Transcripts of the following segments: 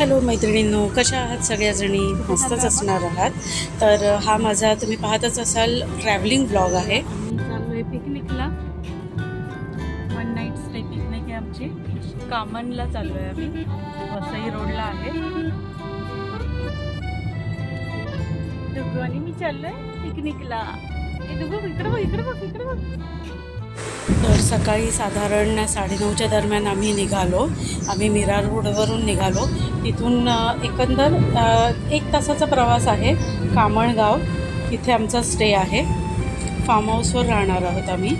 Hello मैत्रिणींनो कशा आहात सगळ्याजणी? मस्तच असणार आहात. तर हा माझा तुम्ही पाहतच असाल ट्रॅव्हलिंग ब्लॉग आहे. चालू आहे पिकनिकला वन नाईट स्टे पिकनिक आहे आमची. कामनला चाललो आहे आम्ही. वसई रोडला आहे. डुगू आणि मी चाललोय पिकनिकला ए डुगू इकडे बघ इकडे बघ इकडे बघ. तर सकाळी साधारण साडेनऊच्या दरम्यान आम्ही निघालो. आम्ही मिरार रोडवरून निघालो. तिथून एकंदर एक तासाचा प्रवास आहे. कामणगाव इथे आमचा स्टे आहे. फार्म हाऊसवर राहणार आहोत आम्ही.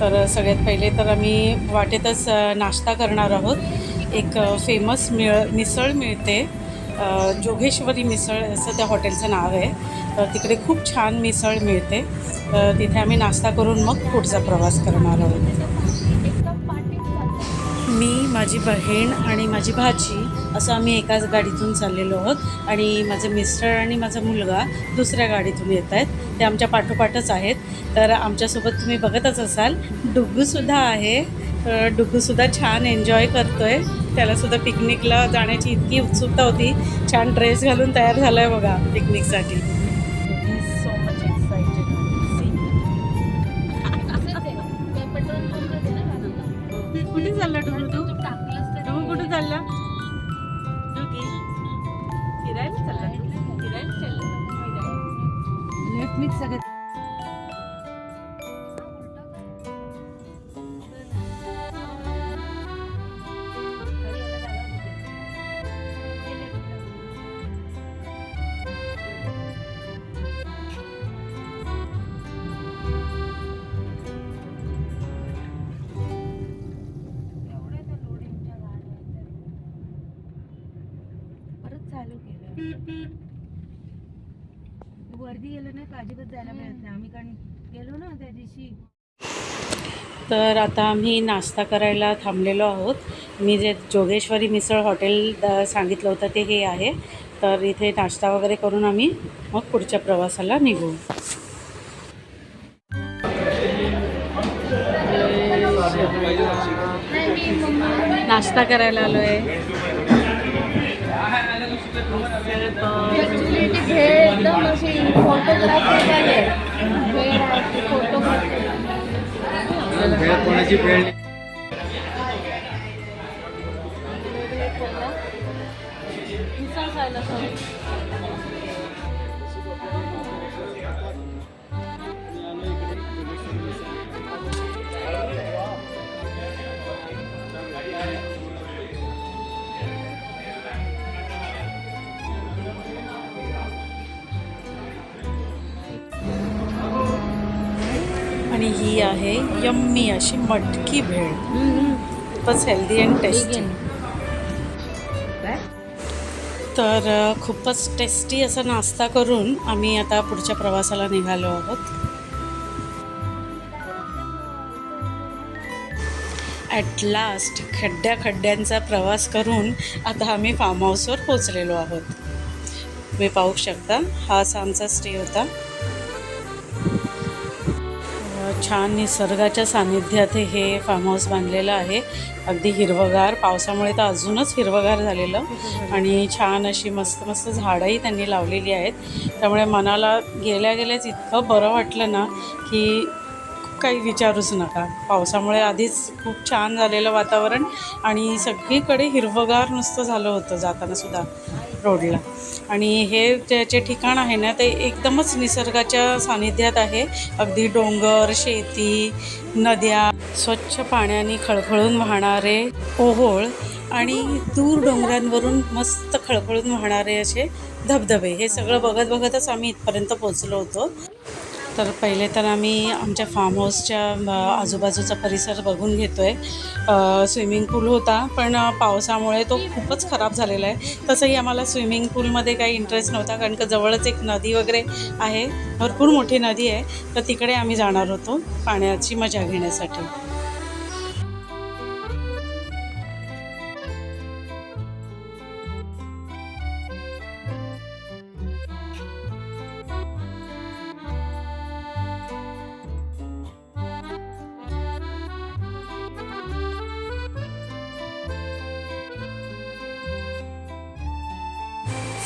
तर सगळ्यात पहिले तर आम्ही वाटेतच नाश्ता करणार आहोत. एक फेमस मिळ मिसळ मिळते. जोगेश्वरी मिसळ असं त्या हॉटेलचं नाव आहे. तर तिकडे खूप छान मिसळ मिळते. तिथे आम्ही नाश्ता करून मग पुढचा प्रवास करणार आहोत. मी माझी बहीण आणि माझी भाची असं आम्ही एकाच गाडीतून चाललेलो आहोत. आणि माझे मिस्टर आणि माझा मुलगा दुसऱ्या गाडीतून येत आहेत. ते आमच्या पाठोपाठच आहेत. तर आमच्यासोबत तुम्ही बघतच असाल. डुग्गूसुद्धा आहे. डुगूसुद्धा छान एन्जॉय करतो आहे त्यालासुद्धा पिकनिकला जाण्याची इतकी उत्सुकता होती. छान ड्रेस घालून तयार झाला आहे बघा पिकनिकसाठी तर आता आम्ही नाश्ता करायला थांबलेलो आहोत. मी जे जोगेश्वरी मिसळ हॉटेल सांगितलं होतं ते हे आहे. तर इथे नाश्ता वगैरे करून आम्ही मग पुढच्या प्रवासाला निघू. नाश्ता करायला आलो आहे. भेळ कोणाची भेळ मिसळ खायला आणि ही आहे यम्मी अशी मटकी भेळ. खूपच हेल्दी अँड टेस्टी तर खूपच टेस्टी असा नाश्ता करून आम्ही आता पुढच्या प्रवासाला निघालो आहोत. ॲट लास्ट खड्ड्या खड्ड्यांचा प्रवास करून आता आम्ही फार्म हाऊसवर पोचलेलो आहोत. तुम्ही पाहू शकता हा असा आमचा स्टे होता. छान निसर्गाच्या सानिध्यात हे फार्म हाऊस बांधलेलं आहे. अगदी हिरवगार. पावसामुळे तर अजूनच हिरवगार झालेलं. आणि छान अशी मस्त मस्त झाडंही त्यांनी लावलेली आहेत. त्यामुळे मनाला गेल्या गेल्याच इतकं बरं वाटलं ना की काही विचारूच नका. पावसामुळे आधीच खूप छान झालेलं वातावरण आणि सगळीकडे हिरवगार नुसतं झालं होतं जाताना सुद्धा रोडला. आणि हे ज्याचे ठिकाण आहे ना ते एकदमच निसर्गाच्या सानिध्यात आहे. अगदी डोंगर शेती नद्या स्वच्छ पाण्याने खळखळून वाहणारे ओहोळ आणि दूर डोंगरांवरून मस्त खळखळून वाहणारे असे धबधबे. हे सगळं बघत बघतच आम्ही इथपर्यंत पोचलो होतो. तर पहिले तर आम्ही आमच्या फार्म हाऊसच्या आजूबाजूचा परिसर बघून घेतो आहे स्विमिंग पूल होता पण पावसामुळे तो खूपच खराब झालेला आहे. तसंही आम्हाला स्विमिंग पूलमध्ये काही इंटरेस्ट नव्हता कारण का जवळच एक नदी वगैरे आहे. भरपूर मोठी नदी आहे. तर तिकडे आम्ही जाणार होतो पाण्याची मजा घेण्यासाठी.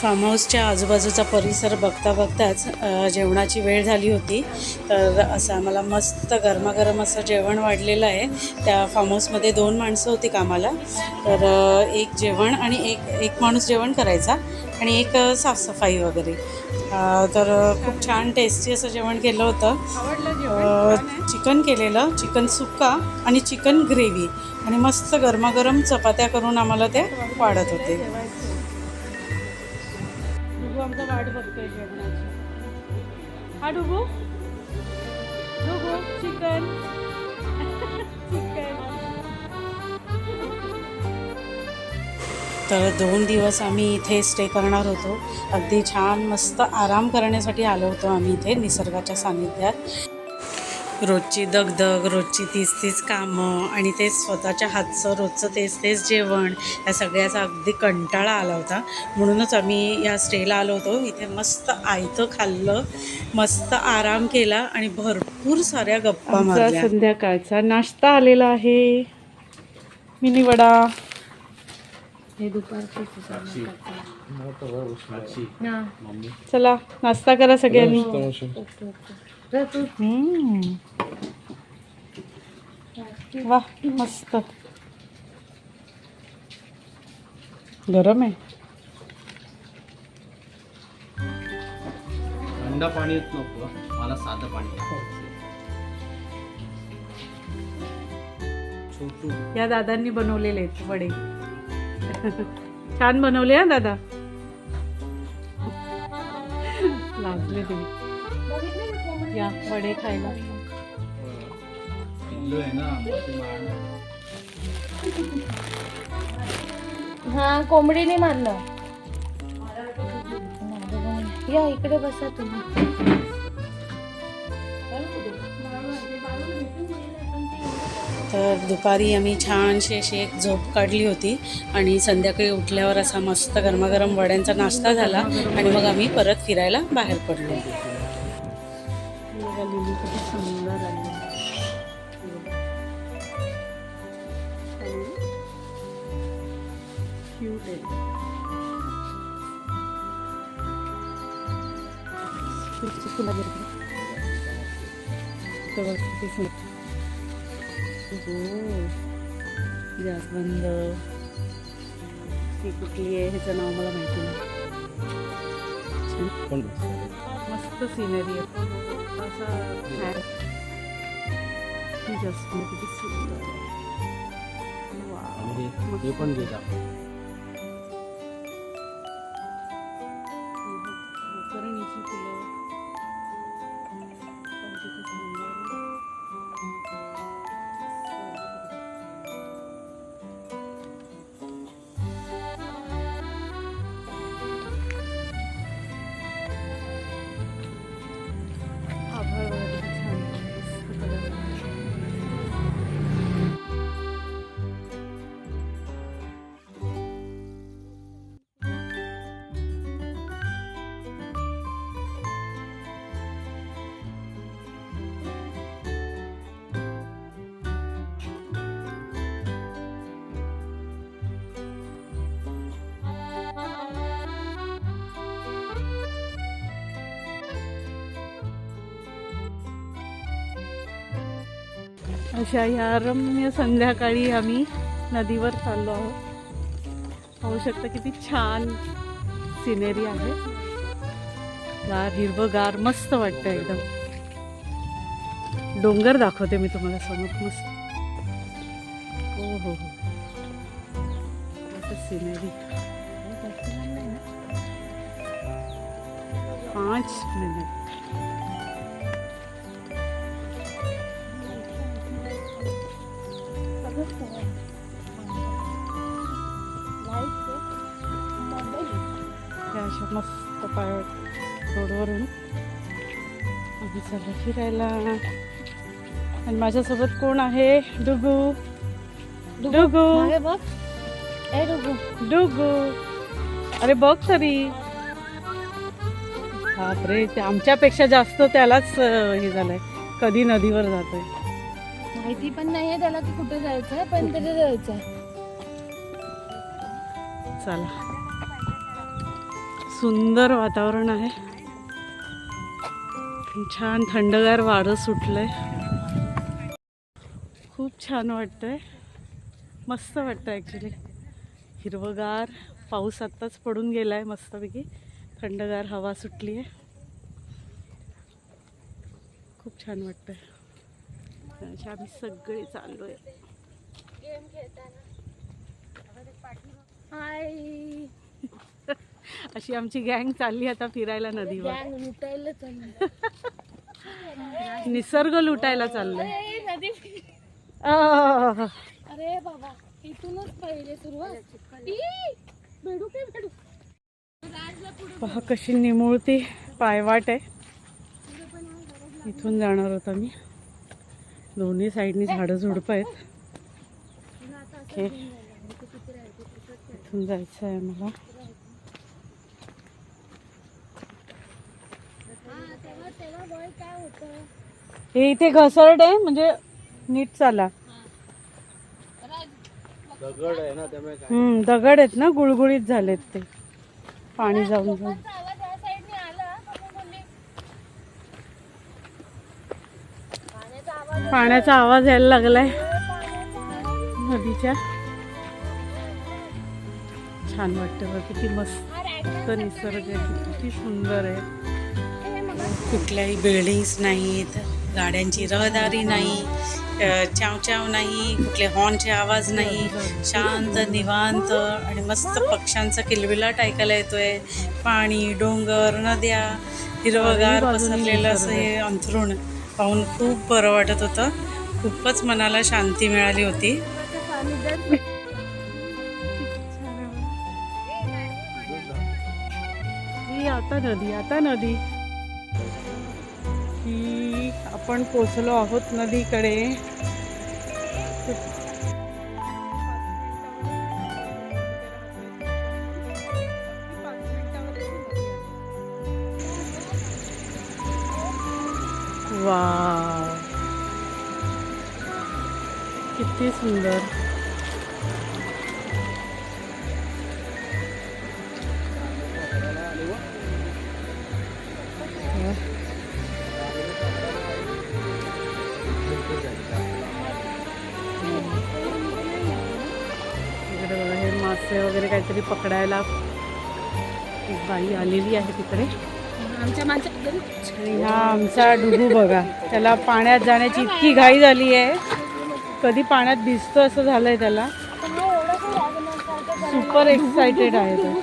फार्म हाऊसच्या आजूबाजूचा परिसर बघता बघताच जेवणाची वेळ झाली होती. तर असं आम्हाला मस्त गरमागरम असं जेवण वाढलेलं आहे. त्या फार्म हाऊसमध्ये दोन माणसं होती कामाला. तर एक जेवण आणि एक एक माणूस जेवण करायचा आणि एक साफसफाई वगैरे. तर खूप छान टेस्टी असं जेवण केलं होतं. चिकन केलेलं चिकन सुक्का आणि चिकन ग्रेव्ही. आणि मस्त गरमागरम चपात्या करून आम्हाला ते वाढत होते. वाट बघतोय जेवणाची. हा डुगू डुगू चिकन. चिकन. तर दोन दिवस आम्ही इथे स्टे करणार होतो. अगदी छान मस्त आराम करण्यासाठी आलो होतो आम्ही इथे निसर्गाच्या सानिध्यात. रोजची दगदग रोजची तीच तीच कामं आणि ते स्वतःच्या हातचं रोजचं तेच तेच जेवण या सगळ्याचा अगदी कंटाळा आला होता. म्हणूनच आम्ही या स्टेला आलो होतो. इथे मस्त आयतं खाल्लं मस्त आराम केला आणि भरपूर साऱ्या गप्पा मारल्या. संध्याकाळचा नाश्ता आलेला आहे. मिनी वडा. हे दुपारची चला नाश्ता करा सगळ्यांनी. वा मस्त. गरम आहे. थंड पाणी येत नको मला साधं पाणी छोटू. या दादांनी बनवलेले आहेत वडे. छान बनवले हा दादा? लाजले तुम्ही या वडे खायला. हा कोंबडीने मारलं. या इकडे बसा तुम्ही. तर दुपारी आम्ही छानशी अशी एक झोप काढली होती आणि संध्याकाळी उठल्यावर असा मस्त गरमागरम वड्यांचा नाश्ता झाला आणि मग आम्ही परत फिरायला बाहेर पडलो. सुंदर हो जास्वंद ही कुठली आहे ह्याचं नाव मला माहिती नाही. मस्त सिनरी आहे असा जास्वंद किती सुंदर. आहे. पण घे जा. अशा ह्या रम्य संध्याकाळी आम्ही नदीवर चाललो आहोत. पाहू शकता किती छान सिनेरी आहे. गार हिरवगार मस्त वाटतं एकदम. डोंगर दाखवते मी तुम्हाला समोर मस्त. हो हो हो. सिनेरी पाच मिनिट पाय रोडवरून. आम्ही चला फिरायला. आणि माझ्यासोबत कोण आहे? डुगू. डुगू? डुगू. डुगू. अरे बघ तरी. बापरे ते आमच्यापेक्षा जास्त त्यालाच हे झालंय. कधी नदीवर जातोय. माहिती पण नाहीये त्याला की कुठे जायचंय पण तिथे जायचंय. चला. सुंदर वातावरण आहे. छान थंडगार वारं सुटलंय. खूप छान वाटतंय. मस्त वाटतं ॲक्च्युली हिरवगार पाऊस आत्ताच पडून गेला आहे मस्तपैकी. थंडगार हवा सुटली आहे खूप छान वाटतंय. अशी आम्ही सगळे चाललो आहे हाय अशी आमची गँग चालली आता फिरायला नदीवर. गॅंग लुटायला चालली. निसर्ग लुटायला चाललंय. अरे नदी. आह. अरे बाबा इथूनच पहिले सुरुवात. पहा कशी निमुळती पायवाट आहे. इथून जाणार होता मी दोन्ही साईडनी झाडं झुडपं आहेत. ओके इथून जायचं आहे मला हा तेव्हा तेव्हा बॉय काय होतं हे इथे घसरट आहे म्हणजे नीट चाला. दगड आहे ना त्यामुळे हम्म, दगड आहेत ना गुळगुळीत झालेत ते. पाणी जाऊन जाऊन. पाण्याचा आवाज यायला लागलाय. नदीच्या. छान वाटतं बघ किती मस्त निसर्ग आहे किती सुंदर आहे. कुठल्याही बिल्डिंग्स नाहीत गाड्यांची रहदारी नाही चाव चाव नाही कुठले हॉर्नचे आवाज नाही. शांत निवांत आणि मस्त पक्ष्यांचा किलबिलाट ऐकायला येतोय. पाणी डोंगर नद्या हिरवगार पसरलेलं असं हे अंथरूण पाहून खूप बरं वाटत होतं. खूपच मनाला शांती मिळाली होती. आता नदी आता नदी. आपण पोचलो आहोत नदीकडे. वा किती सुंदर. वगैरे काहीतरी पकडायला एक बाई आलेली आहे तिकडे. आमच्या माणसा आणि हा आमचा डुगू बघा त्याला पाण्यात जाण्याची इतकी घाई झाली आहे कधी पाण्यात भिजतो असं झालंय त्याला. सुपर एक्साइटेड आहे तो.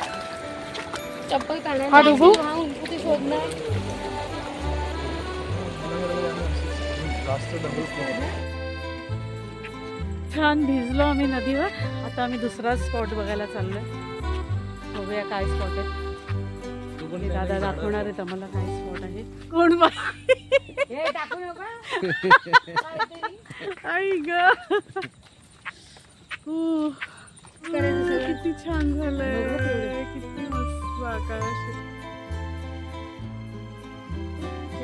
चप्पल हा डुगू? शोधणार. छान भिजलो आम्ही नदीवर. आता आम्ही दुसरा स्पॉट बघायला चाललोय. बघूया काय स्पॉट आहे. दादा दाखवणार आहेत आम्हाला काय स्पॉट आहे. कोण बाई आई ग. हू. किती छान झालंय. किती मस्त आकाश आहे.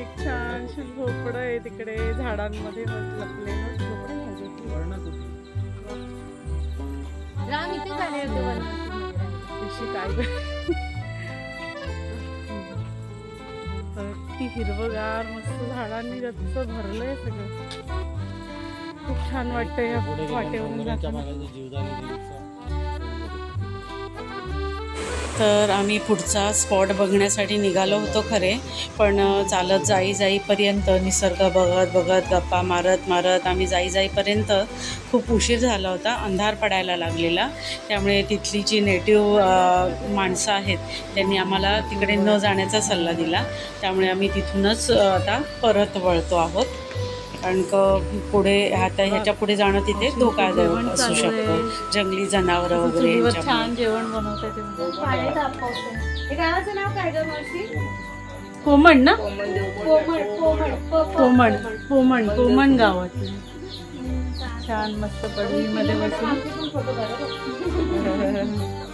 एक छानशी झोपडं आहे तिकडे झाडांमध्ये मस्त लपलेलं झोपडं. राम इथे झाले होते काय ती हिरवगार मस्त झाडांनी गच्च भरलंय सगळं. खूप छान वाटतंय वाटेवरून तर आम्ही पुढचा स्पॉट बघण्यासाठी निघालो होतो खरे पण चालत जाई जाईपर्यंत निसर्ग बघत बघत गप्पा मारत मारत आम्ही जाई जाईपर्यंत खूप उशीर झाला होता अंधार पडायला लागलेला. त्यामुळे तिथली जी नेटिव्ह माणसं आहेत त्यांनी आम्हाला तिकडे न जाण्याचा सल्ला दिला. त्यामुळे आम्ही तिथूनच आता परत वळतो आहोत. कारण का पुढे आता ह्याच्या पुढे जाणं तिथे धोकादायक असू शकतं. जंगली जनावरं वगैरे. छान जेवण बनवतात पाणी तापवते हे गावाचं नाव काय ग मावशी? कोमण ना? कोमण कोमण पोमण गावात छान मस्त पडवीमध्ये बसून.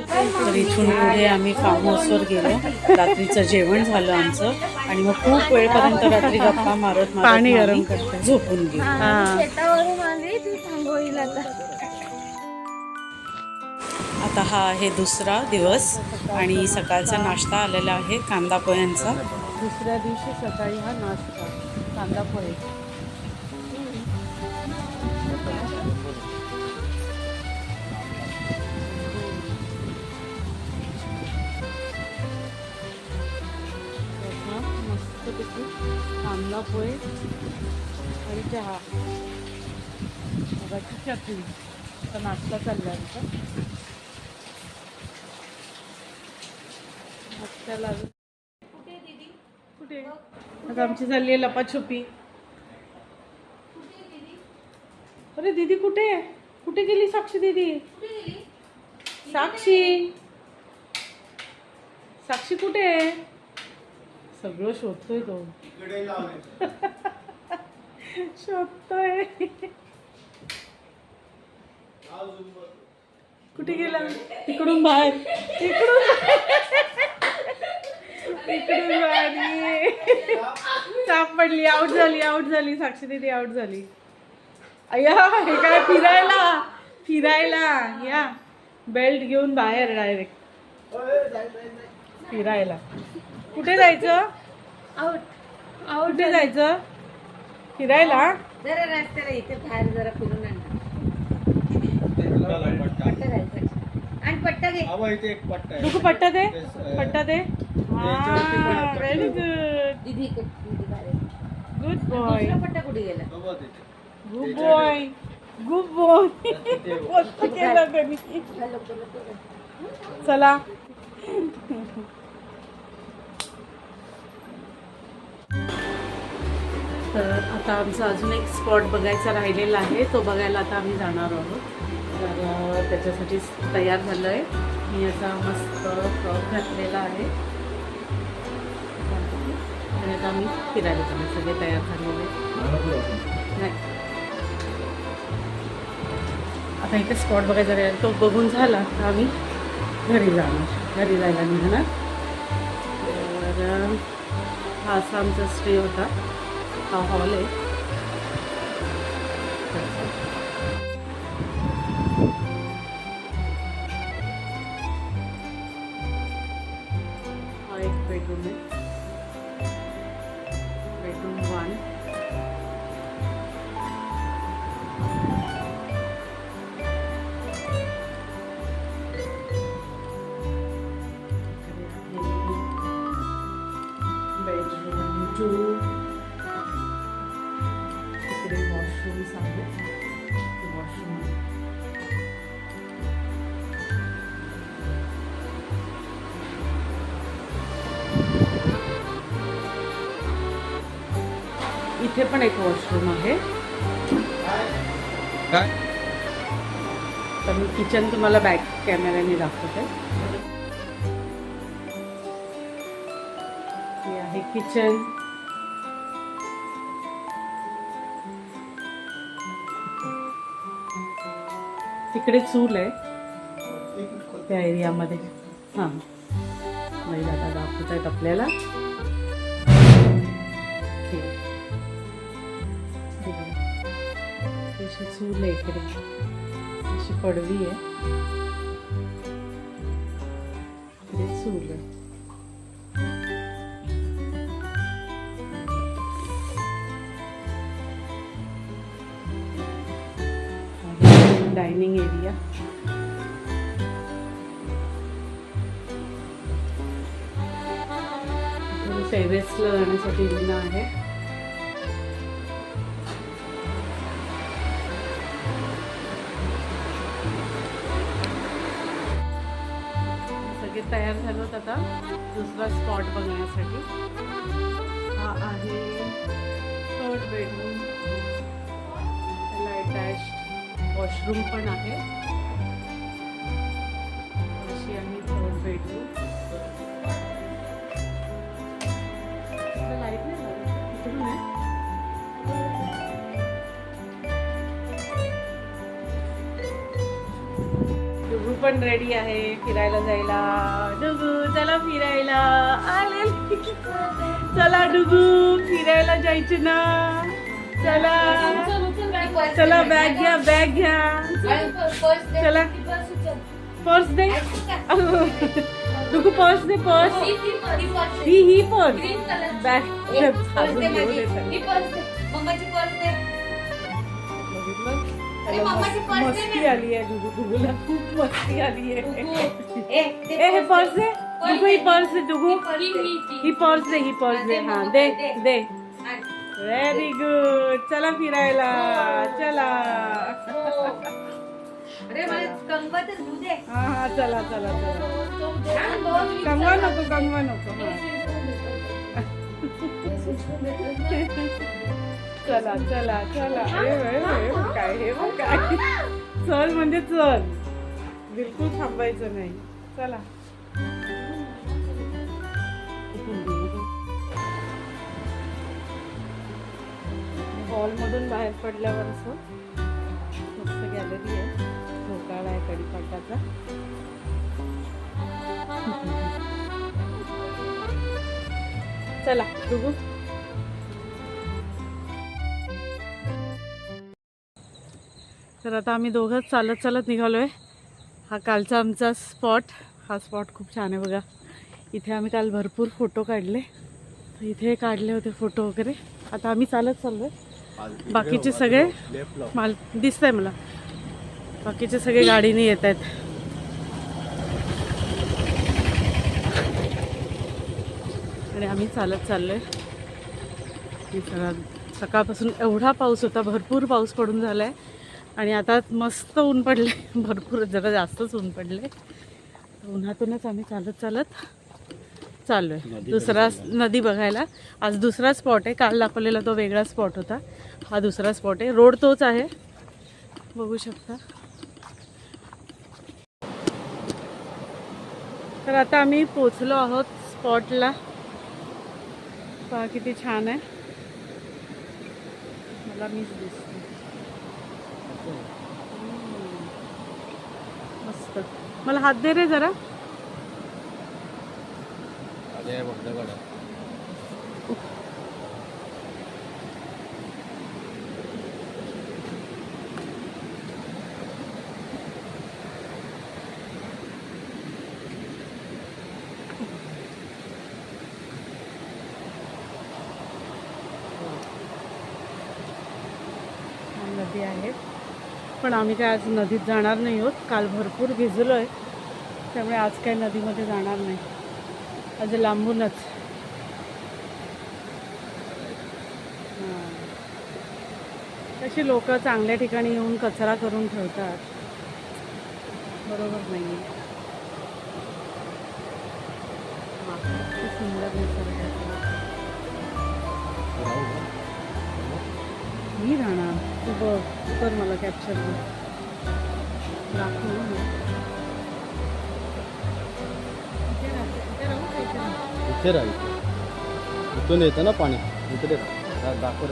तर इथून पुढे आम्ही फार्म हाऊसवर गेलो. रात्रीचं जेवण झालं आमचं. आणि मग खूप वेळपर्यंत रात्री गप्पा मारत मारत पाणी गरम आम्ही झोपून गेलो. आता हा आहे दुसरा दिवस आणि सकाळचा नाश्ता आलेला आहे कांदा पोह्यांचा. दुसऱ्या दिवशी सकाळी हा नाश्ता कांदा पोहे. मस्तपैकी कांदा पोहे आणि चहा. बघाची चटणी आता नाश्ता चालला आमचा. नाश्ता लागून कुठे आता आमची चालली आहे लपाछुपी. अरे दीदी कुठे कुठे गेली साक्षी दीदी? साक्षी. साक्षी कुठे आहे? सगळं शोधतोय तो. शोधतोय. कुठे गेला? इकडून बाहेर. इकडून इकडून बाहेर. ये. सापडली. आउट झाली. आउट झाली. साक्षी दीदी आउट झाली. अय्या हे काय फिरायला? फिरायला. या. बेल्ट घेऊन बाहेर डायरेक्ट फिरायला. कुठे जायचं? आउट आउट कुठे जायचं? फिरायला? जरा रस्त्याला इथे बाहेर जरा फिरून आणा. पट्टा पट्टा जायचं आणि पट्टा घे. हा इथे एक पट्टा आहे. दुखू पट्टा दे. पट्टा दे. व्हेरी. गुड दीदी इकडे, दीदी बाहेर. गुड बॉय दुसरा पट्टा कुठे गेला? तो बघ तिथे. गुड बॉय गुड बॉय मस्त केलं त्यांनी. चला. तर आता आमचा अजून एक स्पॉट बघायचा राहिलेला आहे तो बघायला आता आम्ही जाणार आहोत. तर त्याच्यासाठी तयार झालं आहे मी असा मस्त फ्रॉक घातलेला आहे. आणि आता आम्ही फिरायला जाणार सगळे तयार झालेले. नाही. आता इथे स्पॉट बघायचा राहिला तो बघून झाला तर आम्ही घरी जाणार घरी जायला निघणार. तर हा असा आमचा स्टे होता. हा हॉल आहे इथे पण एक वॉशरूम आहे. तर मी किचन तुम्हाला बॅक कॅमेऱ्याने दाखवते. हे आहे किचन. तिकडे चूल आहे. त्या एरियामध्ये हां. महिला आता दाखवत आहेत आपल्याला. अशी चूल आहे इकडे. अशी पडवी आहे. इकडे चूल आहे. Dining area. टेरेसला जाण्यासाठी विना आहे. तयार झालो आता. दुसरा स्पॉट बघण्यासाठी. हा आहे थर्ड बेडरूम त्याला अटॅच वॉशरूम पण आहे. पण रेडी आहे फिरायला जायला. डुगू चला फिरायला. आले. चला डुगू फिरायला जायचे ना. चला. चला बॅग घ्या बॅग घ्या. चला. पर्स दे. डुगू पर्स दे पर्स ही ही पर्स बॅग मस्ती. आली आहे खूप मस्ती आली आहे ए हे पर्स दे ही पर्स दे डुगू ही ही. ही पर्स दे ही पर्स दे हा दे. दे. व्हेरी गुड चला फिरायला. चला. दे. हा हा चला चला चला. कंगवा नको कंगवा नको. हा. चला चला चला. अरे काय हे काय. चल म्हणजे चल. बिलकुल थांबायचं नाही. चला. हॉलमधून बाहेर पडल्यावर असं मस्त गॅलरी आहे. झोकाळा आहे कडीपाटाचा चला बघू. तर आता आम्ही दोघंच चालत चालत निघालो आहे हा कालचा आमचा स्पॉट हा स्पॉट खूप छान आहे बघा. इथे आम्ही काल भरपूर फोटो काढले. तर इथे काढले होते फोटो वगैरे. आता आम्ही चालत चाललो आहे बाकीचे सगळे माल दिसतंय मला. बाकीचे सगळे गाडीने येत आहेत. आणि आम्ही चालत चाललोय. की सकाळपासून एवढा पाऊस होता. भरपूर पाऊस पडून झाला आहे आणि आता मस्त ऊन पडले. भरपूर जरा जास्तच ऊन पडले. उन्हातूनच आम्ही चालत चालत चाललोय. दुसरा नदी बघायला. आज दुसरा स्पॉट आहे. काल दाखवलेला तो वेगळा स्पॉट होता. हा दुसरा स्पॉट आहे. रोड तोच आहे. बघू शकता. तर आता आम्ही पोचलो आहोत स्पॉटला. पहा किती छान आहे. मला मीच दिसते हम्म. मस्त मला हात दे रे जरा नदी आहे पण आम्ही काय आज नदीत जाणार नाही आहोत. काल भरपूर भिजलो आहे त्यामुळे आज काही नदीमध्ये जाणार नाही. आज लांबूनच. तशी लोक चांगल्या ठिकाणी येऊन कचरा करून ठेवतात. बरोबर नाही आहे सुंदर निसर्ग. मी राहणार. बघ कर मला कॅप्चर दाखव इथे राहते, इथून येतं ना पाणी. इकडे दाखव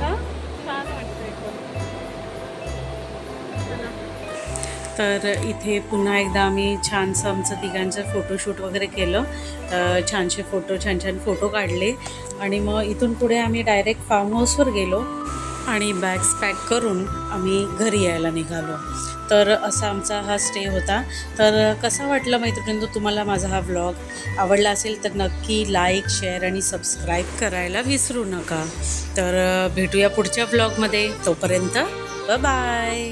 ना छान वाटतं तर इथे पुन्हा एकदा आम्ही छानसं आमचं तिघांचं फोटोशूट वगैरे केलं. छानसे फोटो छान छान फोटो काढले. आणि मग इथून पुढे आम्ही डायरेक्ट फार्म हाऊसवर गेलो. आणि बॅग्स पॅक करून आम्ही घरी यायला निघालो. तर असा आमचा हा स्टे होता. तर कसा वाटला मैत्रिणींनो तुम्हाला माझा हा व्लॉग आवडला असेल तर नक्की लाईक शेअर आणि सबस्क्राईब करायला विसरू नका. तर भेटूया पुढच्या व्लॉगमध्ये तोपर्यंत बाय